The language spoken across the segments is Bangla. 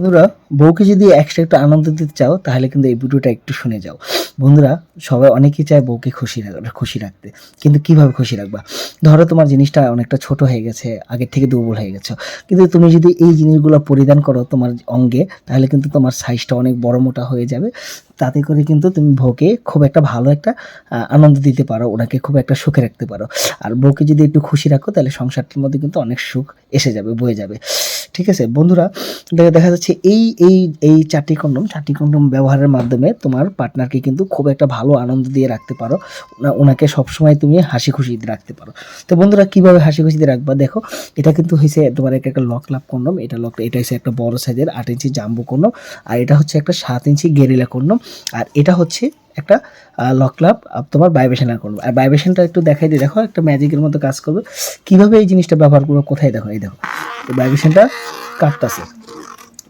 বন্ধুরা, বউকে যদি এক্সট্রা একটু আনন্দ দিতে চাও, তাহলে কিন্তু এই ভিডিওটা একটু শুনে যাও। বন্ধুরা, সবাই অনেকেই চায় বউকে খুশি খুশি রাখতে। কিন্তু কীভাবে খুশি রাখবা? ধরো তোমার জিনিসটা অনেকটা ছোট হয়ে গেছে, আগের থেকে দুর্বল হয়ে গেছে। কিন্তু তুমি যদি এই জিনিসগুলো পরিধান করো তোমার অঙ্গে, তাহলে কিন্তু তোমার সাইজটা অনেক বড় মোটা হয়ে যাবে। তাতে করে কিন্তু তুমি বউকে খুব একটা ভালো একটা আনন্দ দিতে পারো, ওনাকে খুব একটা সুখে রাখতে পারো। আর বউকে যদি একটু খুশি রাখো, তাহলে সংসারটার মধ্যে কিন্তু অনেক সুখ এসে যাবে, বয়ে যাবে। ঠিক আছে? বন্ধুরা, দেখা দেখা যাচ্ছে এই এই এই চারটি কন্ডম চারটি কন্ডম ব্যবহারের মাধ্যমে তোমার পার্টনারকে কিন্তু খুব একটা ভালো আনন্দ দিয়ে রাখতে পারো। ওনাকে সবসময় তুমি হাসি খুশি রাখতে পারো। তো বন্ধুরা, কীভাবে হাসি খুশি দিয়ে রাখবা? দেখো, এটা কিন্তু হয়েছে তোমার একটা একটা লক লাভ কন্ডম, এটা লক এটা হচ্ছে একটা বড় সাইজের আট ইঞ্চি জাম্বু কন্ডম, আর এটা হচ্ছে একটা সাত ইঞ্চি গেরিলা কন্ডম, আর এটা হচ্ছে একটা লক লাভ তোমার ভাইব্রেশনাল কন্ডম। আর ভাইব্রেশনটা একটু দেখাই দিয়ে দেখো, একটা ম্যাজিকের মতো কাজ করবে। কীভাবে এই জিনিসটা ব্যবহার করব? কোথায়? দেখো, এই দেখো। এই ভাইব্রেশনটা কাটতাছে।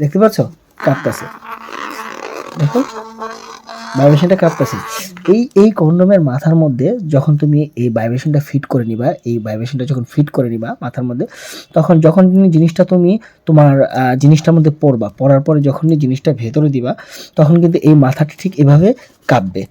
দেখতে পাচ্ছ? কাঁপতাছে দেখো, ভাইব্রেশনটা কাঁপতাছে এই এই কন্ডোমের মাথার মধ্যে যখন তুমি এই ভাইব্রেশনটা ফিট করে নিবা, এই ভাইব্রেশনটা যখন ফিট করে নিবা মাথার মধ্যে, তখন যখন তুমি জিনিসটা তুমি তোমার জিনিসটার মধ্যে পড়বা, পড়ার পরে যখন জিনিসটা ভেতরে দিবা, তখন কিন্তু এই মাথাটা ঠিক এভাবে কাঁপবে।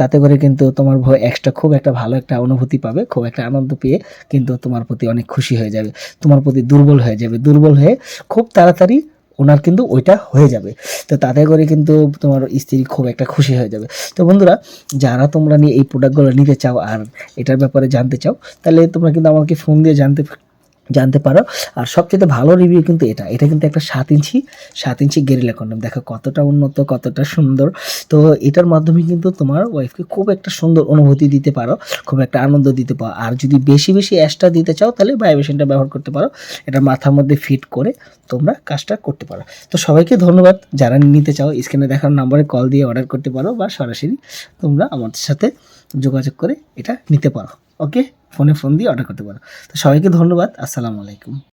তাতে করে কিন্তু তোমার ভয় এক্সট্রা খুব একটা ভালো একটা অনুভূতি পাবে, খুব একটা আনন্দ পেয়ে কিন্তু তোমার প্রতি অনেক খুশি হয়ে যাবে, তোমার প্রতি দুর্বল হয়ে যাবে, দুর্বল হয়ে খুব তাড়াতাড়ি ওনার কিন্তু ওইটা হয়ে যাবে। তো তাতে করে কিন্তু তোমার স্ত্রী খুব একটা খুশি হয়ে যাবে। তো বন্ধুরা, যারা তোমরা নিয়ে এই প্রোডাক্টগুলো নিতে চাও আর এটার ব্যাপারে জানতে চাও, তাহলে তোমরা কিন্তু আমাকে ফোন দিয়ে জানতে জানতে পারো। আর সবচেয়ে ভালো রিভিউ কিন্তু এটা। এটা কিন্তু একটা সাত ইঞ্চি সাত ইঞ্চি গেরিলা কন্ডম দেখো কতটা উন্নত, কতটা সুন্দর। তো এটার মাধ্যমে কিন্তু তোমার ওয়াইফকে খুব একটা সুন্দর অনুভূতি দিতে পারো, খুব একটা আনন্দ দিতে পারো। আর যদি বেশি বেশি অ্যাশটা দিতে চাও, তাহলে ভাইব্রেশনটা ব্যবহার করতে পারো। এটা মাথার মধ্যে ফিট করে তোমরা কাজটা করতে পারো। তো সবাইকে ধন্যবাদ। যারা নিতে চাও স্ক্রিনে দেখার নাম্বারে কল দিয়ে অর্ডার করতে পারো বা সরাসরি তোমরা আমাদের সাথে যোগাযোগ করে এটা নিতে পারো। ওকে ফোনে ফোন দিয়ে অর্ডার করতে পারো। তো সবাইকে ধন্যবাদ। আসসালামু আলাইকুম।